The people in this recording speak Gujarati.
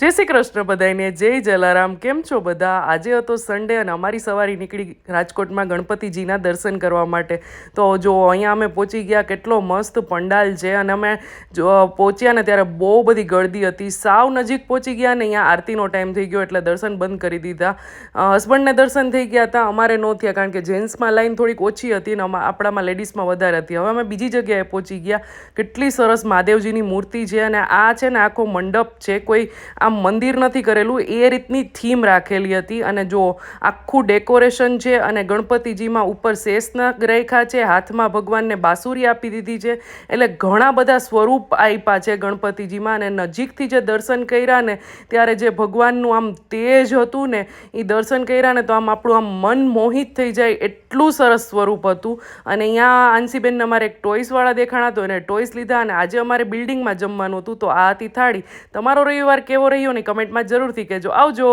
જય શ્રી કૃષ્ણ બધાને જય જલારામ. કેમ છો બધા? આજે હતો સન્ડે અને અમારી સવારી નીકળી રાજકોટમાં ગણપતિજીના દર્શન કરવા માટે. તો જો અહીંયા અમે પહોંચી ગયા, કેટલો મસ્ત પંડાલ છે. અને અમે જો પહોંચ્યા ને ત્યારે બહુ બધી ગળદી હતી. સાવ નજીક પહોંચી ગયા ને અહીંયા આરતીનો ટાઈમ થઈ ગયો એટલે દર્શન બંધ કરી દીધા. હસબન્ડને દર્શન થઈ ગયા હતા. અમારે નો થયા કારણ કે જેન્ટ્સમાં લાઈન થોડીક ઓછી હતી ને અમા- આપણામાં લેડીઝમાં વધારે હતી. હવે અમે બીજી જગ્યાએ પહોંચી ગયા. કેટલી સરસ મહાદેવજીની મૂર્તિ છે અને આ છે ને આખો મંડપ છે. કોઈ આમ મંદિર નથી કરેલું, એ રીતની થીમ રાખેલી હતી. અને જો આખું ડેકોરેશન છે અને ગણપતિજીમાં ઉપર શેષનાગ રેખા છે, હાથમાં ભગવાનને બાંસુરી આપી દીધી છે, એટલે ઘણા બધા સ્વરૂપ આપ્યા છે ગણપતિજીમાં. અને નજીકથી જે દર્શન કર્યા ને, ત્યારે જે ભગવાનનું આમ તેજ હતું ને, એ દર્શન કર્યા ને, તો આમ આપણું આમ મન મોહિત થઈ જાય એટલું સરસ સ્વરૂપ હતું. અને અહીંયા આંસીબેનને અમારે એક ટોઈસવાળા દેખાણા હતો એને ટોઈસ લીધા અને આજે અમારે બિલ્ડિંગમાં જમવાનું હતું. તો આ હતી થાળી તમારો રવિવાર કેવો રહ્યો કમેન્ટમાં જરૂરથી કહેજો. આવજો.